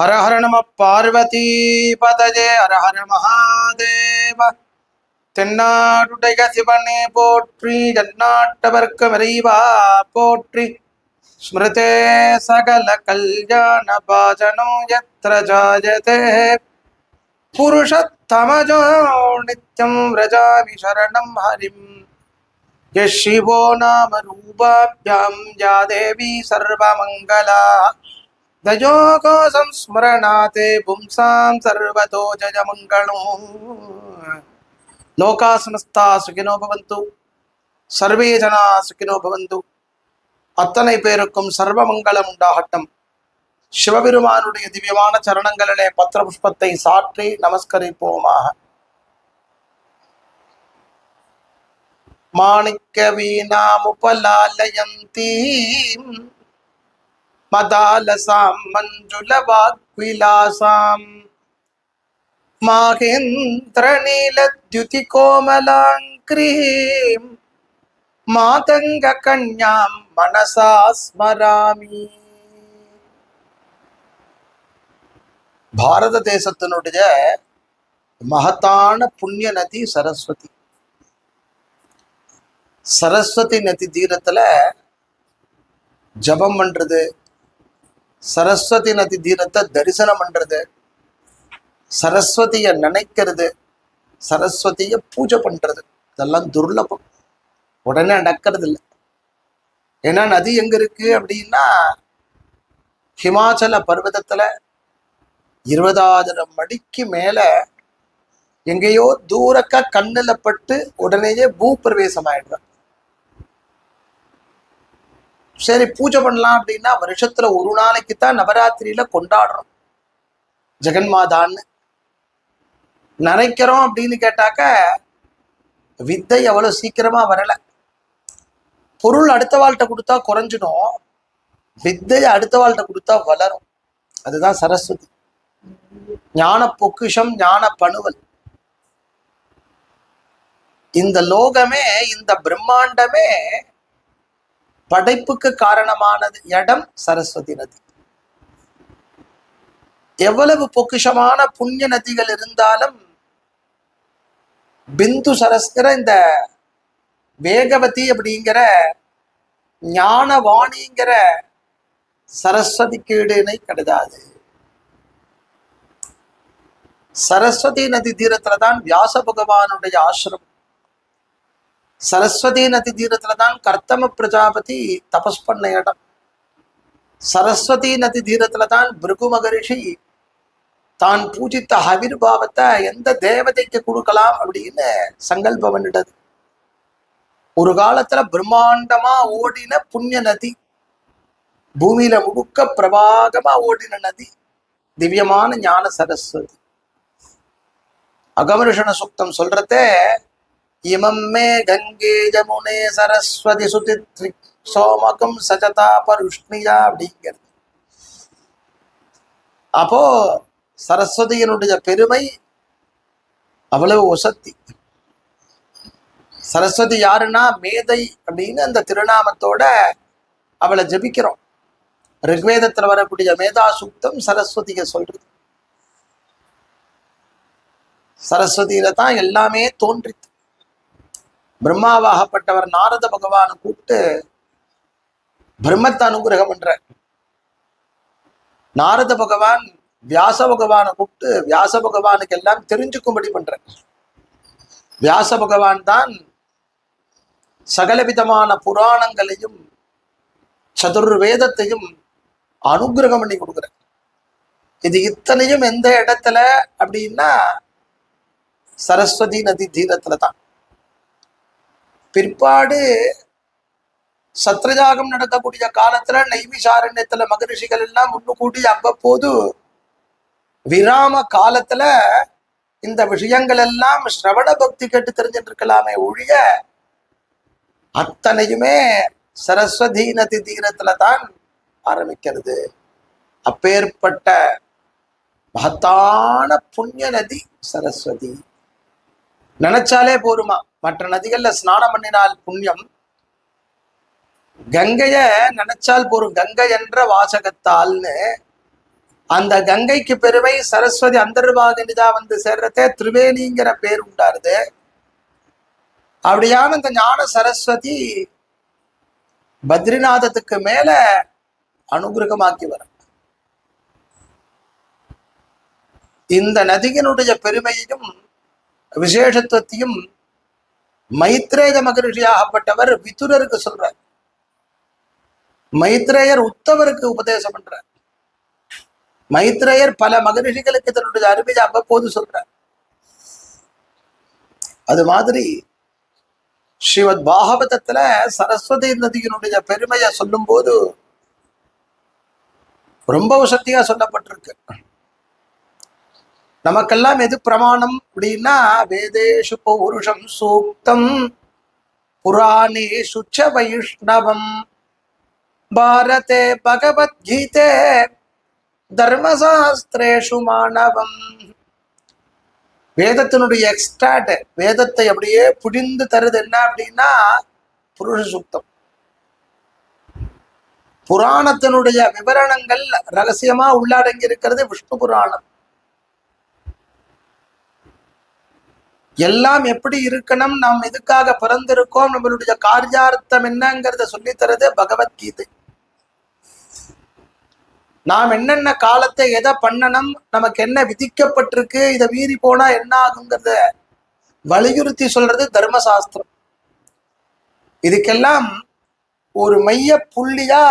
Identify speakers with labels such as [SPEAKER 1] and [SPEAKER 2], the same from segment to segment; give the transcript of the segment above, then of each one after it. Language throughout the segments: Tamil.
[SPEAKER 1] ஹர ஹர நம பார்வதி பதஜே ஹர ஹர மகாதேவ தென்னாடுடைய சிவனே போற்றி ஜன்னாட்டவர்க்கு விரைவா போற்றி. ஸ்மிருதே சகல கல்யாண பாஜனோ எத்திர ஜாயதே. புருஷத்தமஜோ நித்யம் விரஜாமி சரணம் ஹரிம். யஷிவோ நாம ரூபாபியாம் யாதேவி சர்வமங்களா. தஜோகோசம் ஸ்மரணாத்தே பும்சாம் சர்வதோ ஜஜமங்களோ லோகா சமஸ்தா சுகினோ பவந்து. சர்வே ஜனா சுகினோ பவந்து. அத்தனை பேருக்கும் சர்வமங்கலம் உண்டாகட்டம். சிவபெருமானுடைய திவ்யமான சரணங்களிலே பத்திர புஷ்பத்தை சாற்றி நமஸ்கரிப்போமாக. மாணிக்க வீணாமுபலாலயந்தீம் பதாலசாம் மஞ்சுல வாக்விலாசாம் மாகேந்திரநீலத்யுதி கோமலாங்கிரீம். மாதங்க கன்யாம் மனசா ஸ்மராமி. பாரத தேசத்தினுடைய மகத்தான புண்ணிய நதி சரஸ்வதி. சரஸ்வதி நதி தீரத்துல ஜபம் பண்றது சரஸ்வதி நதி தீரத்தை தரிசனம் பண்றது. சரஸ்வதியை நினைக்கிறது. சரஸ்வதியை பூஜை பண்றது. இதெல்லாம் துர்லபம். உடனே நடக்கிறது இல்லை. ஏன்னா நதி எங்க இருக்கு அப்படின்னா ஹிமாச்சல பர்வதத்துல இருபதாயிரம் அடிக்கு மேல எங்கேயோ தூரக்க கண்ணுல பட்டு உடனேயே பூ பிரவேசம் ஆயிடுறான் சரி பூஜை பண்ணலாம் அப்படின்னா வருஷத்துல ஒரு நாளைக்கு தான் நவராத்திரியில கொண்டாடுறோம். ஜெகன்மாதான்னு. நினைக்கிறோம் அப்படின்னு கேட்டாக்க வித்தை அவ்வளவு சீக்கிரமா வரல. பொருள் அடுத்த வாழ்கிட்ட கொடுத்தா குறைஞ்சிடும். வித்தையை அடுத்த வாழ்கிட்ட கொடுத்தா வளரும். அதுதான் சரஸ்வதி. ஞான பொக்கிஷம் ஞான பணுவல். இந்த லோகமே இந்த பிரம்மாண்டமே படைப்புக்கு காரணமானது இடம் சரஸ்வதி நதி. எவ்வளவு பொக்கிஷமான புண்ணிய நதிகள் இருந்தாலும் பிந்து சரஸ்கிற இந்த வேகவதி அப்படிங்கிற ஞானவாணிங்கிற சரஸ்வதி கீடுனை கிடையாது சரஸ்வதி நதி தீரத்துல தான் வியாச பகவானுடைய ஆசிரமம். சரஸ்வதி நதி தீரத்துல தான் கர்த்தம பிரஜாபதி தபஸ் பண்ண இடம் சரஸ்வதி நதி தீரத்துல தான் பிருகு மகரிஷி தான் பூஜித்த ஹவிர்பாவத்தை எந்த தேவதைக்கு கொடுக்கலாம் அப்படின்னு சங்கல்பம் பண்ணிட்டது. ஒரு காலத்துல பிரம்மாண்டமா ஓடின புண்ணிய நதி பூமியில முழுக்க பிரபாகமா ஓடின நதி திவ்யமான ஞான சரஸ்வதி. அகமருஷண சுக்தம் சொல்றதே இமம் மே கங்கே ஜமுனே சரஸ்வதி சுதித்ரி சோமகம் சஜதா பருஷ்ணியா அப்படிங்கிறது. அப்போ சரஸ்வதியினுடைய பெருமை அவ்வளவு ஒசத்தி சரஸ்வதி யாருன்னா மேதை அப்படின்னு அந்த திருநாமத்தோட அவளை ஜபிக்கிறோம். ரிக்வேதத்துல வரக்கூடிய மேதா சுக்தம் சரஸ்வதியை சொல்றது. சரஸ்வதியில தான் எல்லாமே தோன்றித்து பிரம்மாவாகப்பட்டவர் நாரத பகவானை கூப்பிட்டு பிரம்மத்தை அனுகிரகம் பண்ற நாரத பகவான் வியாச பகவானை கூப்பிட்டு வியாச பகவானுக்கு எல்லாம் தெரிஞ்சுக்கும்படி பண்ற வியாச பகவான் தான் சகலவிதமான புராணங்களையும் சதுர்வேதத்தையும் அனுகிரகம் பண்ணி கொடுக்குற இது இத்தனையும் எந்த இடத்துல அப்படின்னா சரஸ்வதி நதி தீரத்துல தான். பிற்பாடு சத்ரஜாகம் நடக்கக்கூடிய காலத்துல நைமிசாரண்யத்துல மகரிஷிகள் எல்லாம் முன்னு கூடி அவ்வப்போது விராம காலத்துல இந்த விஷயங்கள் எல்லாம் ஸ்ரவண பக்தி கேட்டு தெரிஞ்சுட்டு இருக்கலாமே ஒழிய அத்தனையுமே சரஸ்வதி நதி தீரத்துல தான் ஆரம்பிக்கிறது. அப்பேற்பட்ட மகத்தான புண்ணிய நதி சரஸ்வதி. நினைச்சாலே போருமா? மற்ற நதிகள்ல ஸ்நானம் பண்ணினால் புண்ணியம். கங்கைய நினைச்சால் போரும். கங்கை என்ற வாசகத்தால்னு அந்த கங்கைக்கு பெருமை சரஸ்வதி அந்தர்வாகினிதா வந்து சேர்றதே திரிவேணிங்கிற பேர் உண்டாருது. அப்படியான இந்த ஞான சரஸ்வதி பத்ரிநாதத்துக்கு மேல அனுகிரகமாக்கி வர. இந்த நதியினுடைய பெருமையையும் விசேஷத்துவத்தையும் மைத்ரேய மகரிஷியாகப்பட்டவர் விதுரருக்கு சொல்றார். மைத்ரேயர் உத்தவருக்கு உபதேசம் பண்றார். மைத்ரேயர் பல மகரிஷிகளுக்கு தன்னுடைய அருமையை அவ்வப்போது சொல்றார். அது மாதிரி ஸ்ரீமத் பாகவதத்துல சரஸ்வதி நதியினுடைய பெருமையை சொல்லும் போது ரொம்ப சக்தியா சொல்லப்பட்டிருக்கு. நமக்கெல்லாம் எது பிரமாணம்? அப்படின்னா வேதேஷு பௌருஷம் சூக்தம். புராணேஷு ச வைஷ்ணவம். பாரதே பகவத்கீதே. தர்மசாஸ்திரேஷு மாணவம். வேதத்தினுடைய எக்ஸ்ட்ராட் வேதத்தை அப்படியே புடிந்து தருது என்ன அப்படின்னா புருஷ சுத்தம் புராணத்தினுடைய விவரணங்கள் ரகசியமா உள்ளடங்கி இருக்கிறது விஷ்ணு புராணம். எல்லாம் எப்படி இருக்கணும்? நாம் எதுக்காக பிறந்திருக்கோம்? நம்மளுடைய காரியார்த்தம் என்னங்கிறத சொல்லித்தரது பகவத்கீதை. நாம் என்னென்ன காலத்தை எதை பண்ணணும்? நமக்கு என்ன விதிக்கப்பட்டிருக்கு? இதை மீறி போனா என்ன ஆகுங்கிறத வலியுறுத்தி சொல்றது தர்மசாஸ்திரம். இதுக்கெல்லாம் ஒரு மைய புள்ளியா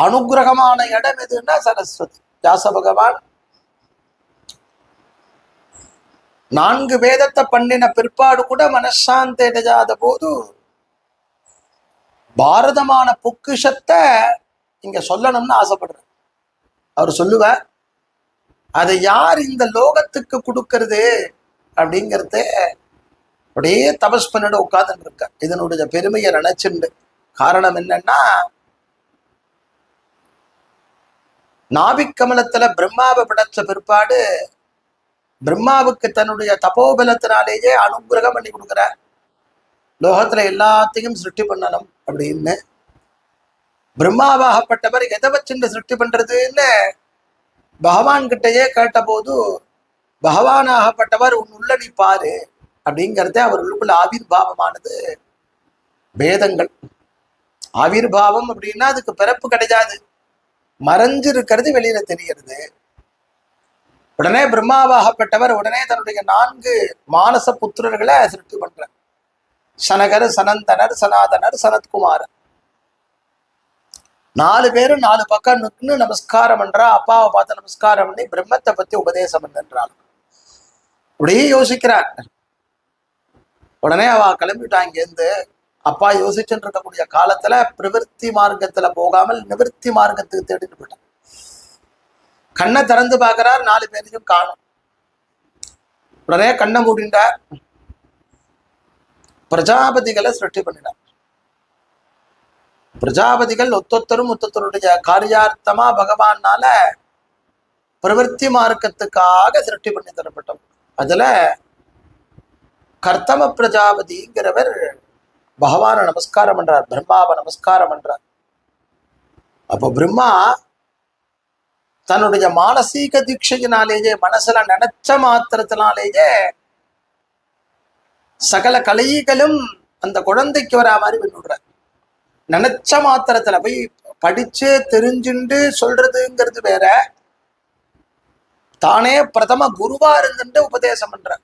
[SPEAKER 1] அனுகிரகமான இடம் எதுன்னா சரஸ்வதி. வியாச பகவான் நான்கு வேதத்தை பண்ணின பிற்பாடு கூட மனசாந்தி அடையாத போது பாரதமான பொக்கிஷத்தை இங்க சொல்லணும்னு ஆசைப்படுறேன். அவர் சொல்லுவார் அதை யார் இந்த லோகத்துக்கு கொடுக்கறது? அப்படிங்கிறத அப்படியே தபஸ் பண்ணிட உட்கார்ந்துட்டு இருக்க இதனுடைய பெருமையை நினைச்சுண்டு. காரணம் என்னன்னா நாபிக்கமலத்துல பிரம்மாவை படைச்ச பிற்பாடு பிரம்மாவுக்கு தன்னுடைய தபோபலத்தினாலேயே அனுகிரகம் பண்ணி கொடுக்குறார் லோகத்துல எல்லாத்தையும் சிருஷ்டி பண்ணணும் அப்படின்னு. பிரம்மாவாகப்பட்டவர் எதை வச்சுட்டு சிருஷ்டி பண்றதுன்னு பகவான் கிட்டயே கேட்டபோது பகவானாகப்பட்டவர் உன் உள்ள நீ பாரு அப்படிங்கிறதே அவர் உள்ளுக்குள்ள ஆவிர்வாவமானது. வேதங்கள். ஆவிர்வாவம் அப்படின்னா அதுக்கு பிறப்பு கிடையாது. மறைஞ்சிருக்கிறது வெளியில தெரியறது உடனே பிரம்மாவாகப்பட்டவர் உடனே தன்னுடைய நான்கு மானச புத்திரர்களை சிருஷ்டி பண்றார். சனகர் சனந்தனர் சனாதனர் சனத்குமாரர் நாலு பேரும் நாலு பக்கம் நின்று நமஸ்காரம் பண்றா அப்பாவை பார்த்து நமஸ்காரம் பண்ணி பிரம்மத்தை பத்தி உபதேசம் பண்றாள் அப்படியே யோசிக்கிறார். உடனே அவ கிளம்பிட்டான் இருந்து அப்பா யோசிச்சுட்டு இருக்கக்கூடிய காலத்துல பிரவிற்த்தி மார்க்கத்துல போகாமல் நிவர்த்தி மார்க்கத்துக்கு தேடிட்டு போயிட்டான் கண்ணை திறந்து பார்க்கறார் நாலு பேரையும் காணும். உடனே கண்ணை மூடிண்டார் பிரஜாபதிகளை சிருஷ்டி பண்ணினார். பிரஜாபதிகள் ஒத்தொத்தரும் ஒத்தொத்தருடைய காரியார்த்தமா பகவானால பிரவர்த்தி மார்க்கத்துக்காக சிருஷ்டி பண்ணி தரப்பட்டவர் அதுல கர்த்தம பிரஜாபதிங்கிறவர் பகவான நமஸ்காரம் பண்றார் பிரம்மாவை நமஸ்காரம் பண்றார். அப்போ பிரம்மா தன்னுடைய மானசீக தீட்சையினாலேயே மனசுல நினைச்ச மாத்திரத்தினாலேயே சகல கலைகளும் அந்த குழந்தைக்கு வரா மாதிரி பண்ணிவிடுறார் நினைச்ச மாத்திரத்துல போய் படிச்சு தெரிஞ்சுண்டு சொல்றதுங்கிறது வேற. தானே பிரதம குருவா இருந்துட்டு உபதேசம் பண்ற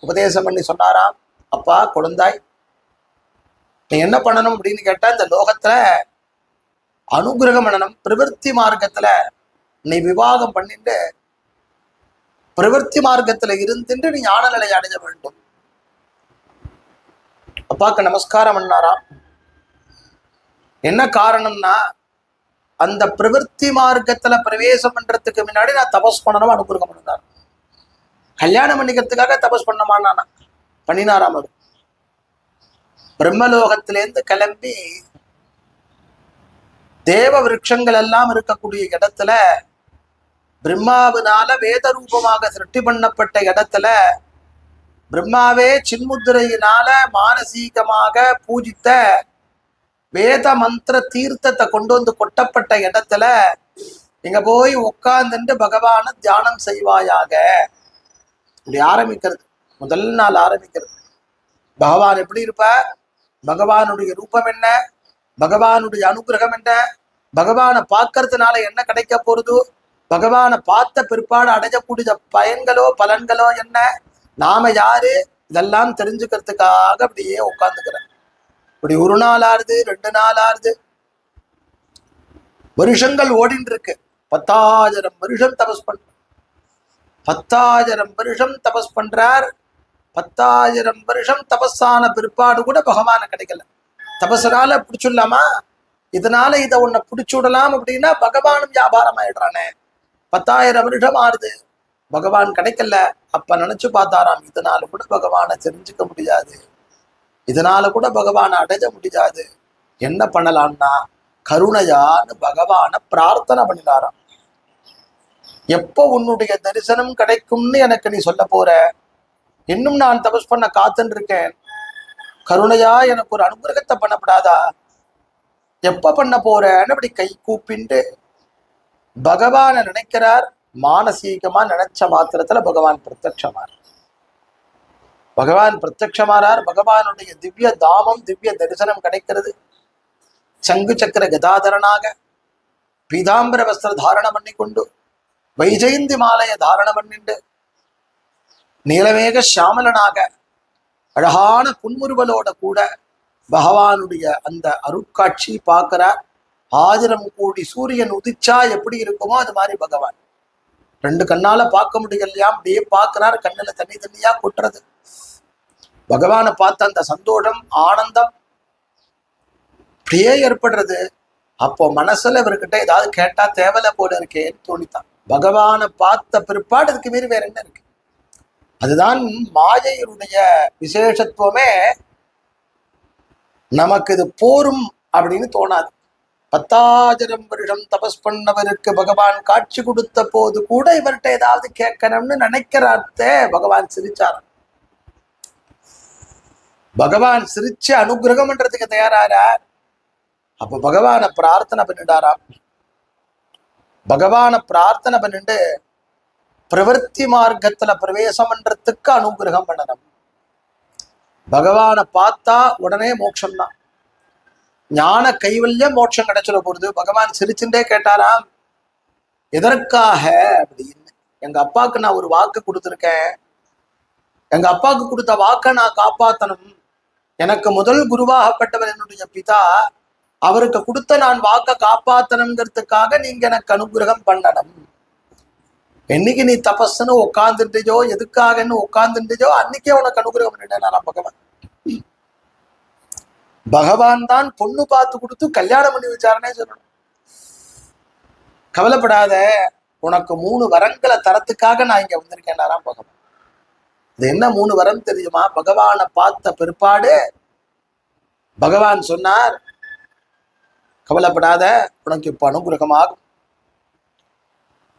[SPEAKER 1] உபதேசம் பண்ணி சொன்னாராம் அப்பா குழந்தாய் நீ என்ன பண்ணணும்? அப்படின்னு கேட்டா இந்த லோகத்துல அனுகிரகம் பண்ணணும். பிரவர்த்தி மார்க்கத்துல நீ விவாகம் பண்ணிட்டு பிரவர்த்தி மார்க்கத்துல இருந்துட்டு நீ ஞான நிலை அடைய வேண்டும். அப்பாக்கு நமஸ்காரம் பண்ணாராம் என்ன காரணம்னா அந்த பிரவர்த்தி மார்க்கத்துல பிரவேசம் பண்றதுக்கு முன்னாடி நான் தபஸ் பண்ணணும் அனுகிரகம் பண்ணார். கல்யாணம் பண்ணிக்கிறதுக்காக தபஸ் பண்ணமானா பண்ணினாராம் அவர். பிரம்மலோகத்திலேருந்து கிளம்பி தேவ விருட்சங்கள் எல்லாம் இருக்கக்கூடிய இடத்துல பிரம்மாவினால வேத ரூபமாக சிருஷ்டி பண்ணப்பட்ட இடத்துல பிரம்மாவே சின்முத்திரையினால மானசீகமாக பூஜித்த வேத மந்திர தீர்த்தத்தை கொண்டு வந்து கொட்டப்பட்ட இடத்துல இங்க போய் உட்கார்ந்துட்டு பகவான தியானம் செய்வாயாக. இப்படி ஆரம்பிக்கிறது. முதல் நாள் ஆரம்பிக்கிறது. பகவான் எப்படி இருப்பார்? பகவானுடைய ரூபம் என்ன? பகவானுடைய அனுகிரகம் என்ன பகவானை பார்க்கறதுனால என்ன கிடைக்க போறது? பகவானை பார்த்த பிற்பாடு அடையக்கூடிய பயன்களோ பலன்களோ என்ன? நாம யாரு? இதெல்லாம் தெரிஞ்சுக்கிறதுக்காக அப்படியே உட்காந்துக்கிறேன் இப்படி ஒரு நாள் ஆறுது ரெண்டு நாள் ஆறுது. வருஷங்கள் ஓடின்னு இருக்கு பத்தாயிரம் வருஷம் தபஸ் பண்ற பத்தாயிரம் வருஷம் தபஸ் பண்றார். பத்தாயிரம் வருஷம் தபஸான பிற்பாடு கூட பகவானை கிடைக்கல. தபசனால பிடிச்சுடலாமா? இதனால இதை உன்னை பிடிச்சு விடலாம் அப்படின்னா பகவானும் வியாபாரம் ஆயிடுறானே பத்தாயிரம் வருடம் ஆறுது. பகவான் கிடைக்கல. அப்ப நினைச்சு பார்த்தாராம் இதனால கூட பகவானை தெரிஞ்சுக்க முடியாது. இதனால கூட பகவானை அடைய முடியாது. என்ன பண்ணலாம்னா கருணையான்னு பகவான பிரார்த்தனை பண்ணினாராம். எப்போ உன்னுடைய தரிசனம் கிடைக்கும்னு எனக்கு நீ சொல்ல போற? இன்னும் நான் தபஸ் பண்ண காத்துன்னு இருக்கேன். கருணையா எனக்கு ஒரு அனுகிரகத்தை பண்ணப்படாதா? எப்ப பண்ண போறேன்னு அப்படி கை கூப்பிண்டு. பகவானை நினைக்கிறார். மானசீகமா நினைச்ச மாத்திரத்துல பகவான் பிரத்யட்சமார். பகவான் பிரத்யட்சமானார் பகவானுடைய திவ்ய தாமம் திவ்ய தரிசனம் கிடைக்கிறது. சங்கு சக்கர கதாதரனாக. பீதாம்பர வஸ்திர தாரணம் பண்ணி கொண்டு வைஜெயந்தி மாலையை தாரணம் பண்ணிண்டு. நீலமேக சாமலனாக அழகான புன்முறுவலோட கூட பகவானுடைய அந்த அருட்காட்சி பார்க்கிறார். ஆயிரம் கோடி சூரியன் உதிச்சா எப்படி இருக்குமோ அது மாதிரி பகவான். ரெண்டு கண்ணால பார்க்க முடியலையா? அப்படியே பார்க்கிறார். கண்ணுல தண்ணி தண்ணியா கொட்டுறது. பகவானை பார்த்த அந்த சந்தோஷம் ஆனந்தம் அப்படியே ஏற்படுறது. அப்போ மனசுல இவர்கிட்ட ஏதாவது கேட்டா தேவலை போல இருக்கேன்னு தோணித்தான். பகவானை பார்த்த பிற்பாடு அதுக்கு மீறி வேற என்ன இருக்கு? அதுதான் மாயையினுடைய விசேஷத்துவமே. நமக்கு இது போரும் அப்படின்னு தோணாது. பத்தாயிரம் வருஷம் தபஸ் பண்ணவருக்கு பகவான் காட்சி கொடுத்த போது கூட இவர்கிட்ட ஏதாவது கேட்கணும்னு நினைக்கிறார்த்தே பகவான் சிரிச்சார் பகவான் சிரிச்சு அனுகிரகம் பண்றதுக்கு தயாராரார் அப்ப பகவான பிரார்த்தனை பண்ணிட்டாராம். பகவான பிரார்த்தனை பண்ணிட்டு பிரவர்த்தி மார்க்கத்துல பிரவேசம் பண்றதுக்கு அனுகிரகம் பண்ணணும். பகவானை பார்த்தா உடனே மோட்சம் தான் ஞான கைவல்யம் மோட்சம் கிடைச்சிட போறது பகவான் சிரிச்சுட்டே கேட்டாராம் எதற்காக? அப்படின்னு. எங்க அப்பாவுக்கு நான் ஒரு வாக்கு கொடுத்துருக்கேன். எங்க அப்பாவுக்கு கொடுத்த வாக்கை நான் காப்பாத்தணும். எனக்கு முதல் குருவாகப்பட்டவர் என்னுடைய பிதா. அவருக்கு கொடுத்த நான் வாக்க காப்பாத்தணுங்கிறதுக்காக நீங்க எனக்கு அனுகிரகம் பண்ணணும். என்னைக்கு நீ தபஸ்ன்னு உட்கார்ந்துட்டியோ எதுக்காகன்னு உட்காந்துட்டயோ அன்னைக்கே உனக்கு அனுகிரகம் பண்ணிட்டேன் பகவான். பகவான் தான் பொண்ணு பார்த்து கொடுத்து கல்யாணம் பண்ணி வச்சாருன்னே சொல்லணும். கவலைப்படாத உனக்கு மூணு வரங்களை தரத்துக்காக நான் இங்க வந்திருக்கேன் பகவான். இது என்ன மூணு வரம் தெரியுமா? பகவானை பார்த்த பிற்பாடு பகவான் சொன்னார் கவலைப்படாத உனக்கு இப்ப அனுகிரகமாகும்.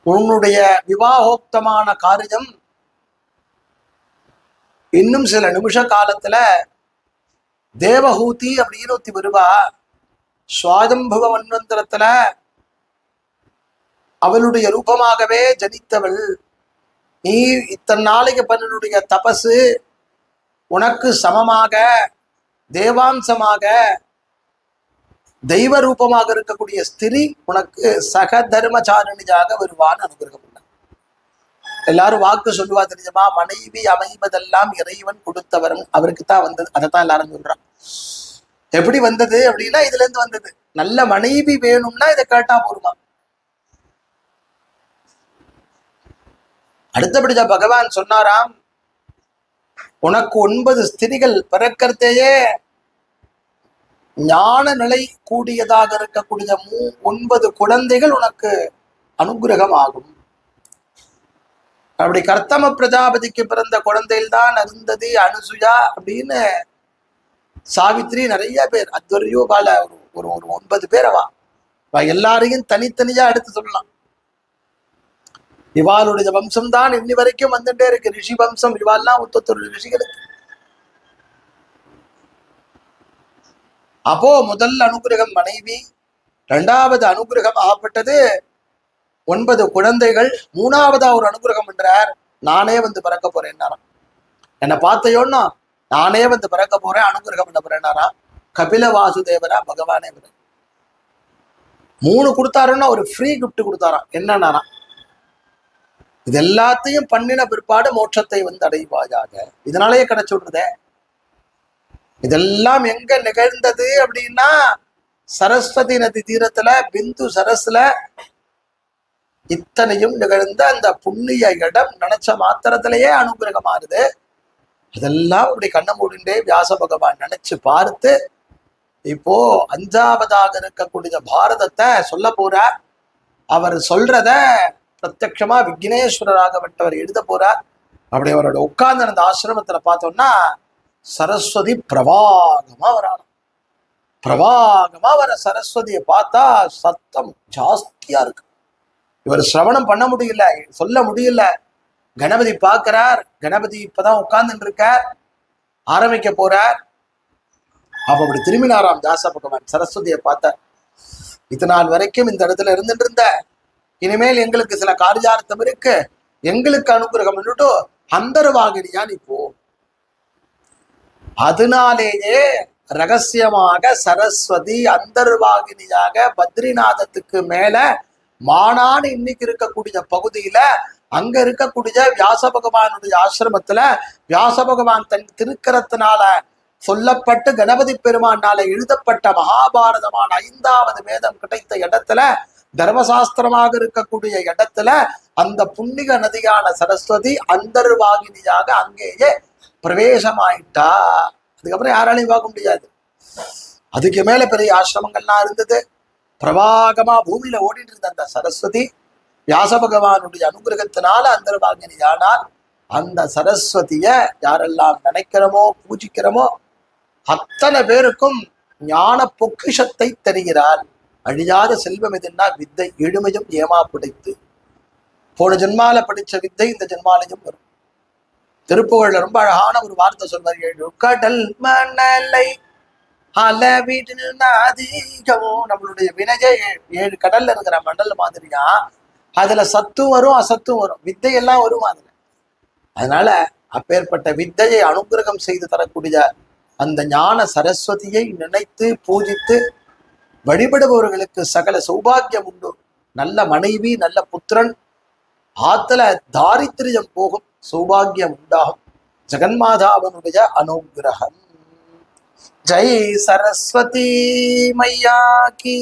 [SPEAKER 1] உன்னுடைய விவாகோக்தமான காரியம் இன்னும் சில நிமிஷ காலத்துல தேவஹூதி அப்படின்னு ஒருத்தி வருவா. சுவாதம்புவ மன்வந்திரத்துல அவளுடைய ரூபமாகவே ஜனித்தவள். நீ இத்தனை நாளைக்கு பண்ணனுடைய தபசு உனக்கு சமமாக தேவாம்சமாக தெய்வ ரூபமாக இருக்கக்கூடிய ஸ்திரி உனக்கு சக தர்மச்சாரணியாக வருவான்னு அனுகிரகம் பண்ண எல்லாரும் வாக்கு சொல்லுவா தெரிஞ்சமா மனைவி அமைவதெல்லாம் இறைவன் கொடுத்தவரும் அவருக்கு தான் வந்தது. அதைத்தான் எல்லாரும் சொல்றான் எப்படி வந்தது அப்படின்னா இதுல இருந்து வந்தது. நல்ல மனைவி வேணும்னா இதை கேட்டா போருமா அடுத்தபடியா பகவான் சொன்னாராம் உனக்கு ஒன்பது ஸ்திரிகள் பிறக்கிறதையே ஞான நிலை கூடியதாக இருக்கக்கூடிய மூ ஒன்பது குழந்தைகள் உனக்கு அனுகிரகம் ஆகும் அப்படி கர்த்தம பிரஜாபதிக்கு பிறந்த குழந்தைகள்தான் அருந்ததி அனுசுயா அப்படின்னு சாவித்ரி நிறைய பேர் அத்வரியோ பால ஒரு ஒரு ஒன்பது பேரவா எல்லாரையும் தனித்தனியா எடுத்து சொல்லலாம். இவாளுடைய வம்சம் தான் இன்னி வரைக்கும் வந்துட்டே இருக்கு. ரிஷி வம்சம் இவாள்லாம் முத்தொத்தொரு ரிஷிகளுக்கு. அப்போ முதல் அனுகிரகம் மனைவி இரண்டாவது அனுகிரகம் ஆகப்பட்டது. ஒன்பது குழந்தைகள் மூணாவதா ஒரு அனுகிரகம் என்றார். நானே வந்து பிறக்க போறேன்னாராம் என்னை பார்த்தையோன்னா நானே வந்து பிறக்க போறேன் அனுகிரகம் பண்ண போறேன்னாரா கபில வாசுதேவரா பகவானே வர மூணு கொடுத்தாருன்னா ஒரு ஃப்ரீ கிஃப்ட் கொடுத்தாராம். என்னன்னாராம் இது எல்லாத்தையும் பண்ணின பிற்பாடு மோட்சத்தை வந்து அடைவாயாக. இதனாலேயே கிடைச்சு விடுறதே இதெல்லாம் எங்க நிகழ்ந்தது அப்படின்னா சரஸ்வதி நதி தீரத்துல பிந்து சரஸ்ல இத்தனையும் நிகழ்ந்த அந்த புண்ணிய இடம் நினைச்ச மாத்திரத்திலேயே அனுகிரகமாறுது அதெல்லாம் அப்படி கண்ண மூடிண்டே வியாச பகவான் நினைச்சு பார்த்து இப்போ அஞ்சாவதாக இருக்கக்கூடிய பாரதத்தை சொல்ல போறார். அவர் சொல்றத விக்னேஸ்வரராக வட்டவர் எழுத போறார். அப்படி அவரோட உட்கார்ந்து அந்த ஆசிரமத்துல பார்த்தோம்னா சரஸ்வதி பிரவாகமா வராளாம் பிரவாகமா வர சரஸ்வதியை பார்த்தா சத்தம் ஜாஸ்தியா இருக்கு. இவர் சிரவணம் பண்ண முடியல சொல்ல முடியல. கணபதி பார்க்கிறார். கணபதி இப்பதான் உட்கார்ந்துட்டு இருக்கார் ஆரம்பிக்க போறார். அப்ப அப்படி திரும்பினாராம் தாச பகவான் சரஸ்வதியை பார்த்தார். இது நாள் வரைக்கும் இந்த இடத்துல இருந்துட்டு இருந்த இனிமேல் எங்களுக்கு சில காரியார்த்தம் இருக்கு. எங்களுக்கு அனுகிரகம் பண்ணிட்டு அந்தர்வாகினியா நீ போ. அதனாலேயே ரகசியமாக சரஸ்வதி அந்தர்வாகினியாக பத்ரிநாதத்துக்கு மேல மானான்னு இன்னைக்கு இருக்கக்கூடிய பகுதியில அங்க இருக்கக்கூடிய வியாச பகவானுடைய ஆசிரமத்துல வியாச பகவான் தன் திருக்கரத்தினால சொல்லப்பட்டு கணபதி பெருமானால எழுதப்பட்ட மகாபாரதமான ஐந்தாவது வேதம் கிடைத்த இடத்துல தர்மசாஸ்திரமாக இருக்கக்கூடிய இடத்துல அந்த புண்ணிக நதியான சரஸ்வதி அந்தர்வாகினியாக அங்கேயே பிரவேசமாயிட்டா அதுக்கப்புறம் யாராலையும் பார்க்க முடியாது. அதுக்கு மேல பெரிய ஆசிரமங்கள்லாம் இருந்தது. பிரபாகமா பூமியில ஓடிட்டு இருந்த அந்த சரஸ்வதி வியாச பகவானுடைய அனுகிரகத்தினால அந்தர்வாகினி. ஆனால் அந்த சரஸ்வதிய யாரெல்லாம் நினைக்கிறோமோ பூஜிக்கிறோமோ அத்தனை பேருக்கும் ஞான பொக்கிஷத்தை தருகிறார் அழியாத செல்வம் எதுன்னா வித்தை எழுமையும் ஏமா பிடித்து போன ஜென்மால படிச்ச வித்தை இந்த ஜென்மாலையும் வரும். திருப்புகழ்ல ரொம்ப அழகான ஒரு வார்த்தை சொல்வார்கள் ஏழு கடல் மணலை அளவிடில் அதிகமும் நம்மளுடைய வினையே ஏழு கடல்ல இருக்கிற மண்டல் மாதிரியா? அதுல சத்தும் வரும் அசத்தும் வரும். வித்தையெல்லாம் வரும் அதுல அதனால அப்பேற்பட்ட வித்தையை அனுகிரகம் செய்து தரக்கூடிய அந்த ஞான சரஸ்வதியை நினைத்து பூஜித்து வழிபடுபவர்களுக்கு சகல சௌபாக்கியம் உண்டு. நல்ல மனைவி நல்ல புத்திரன். ஆத்துல தாரித்திரியம் போகும். சௌபாகியம் உண்டாகும் ஜெகன்மாதாவனுடைய அனுகிரகம் ஜெய் சரஸ்வதி மையா கீ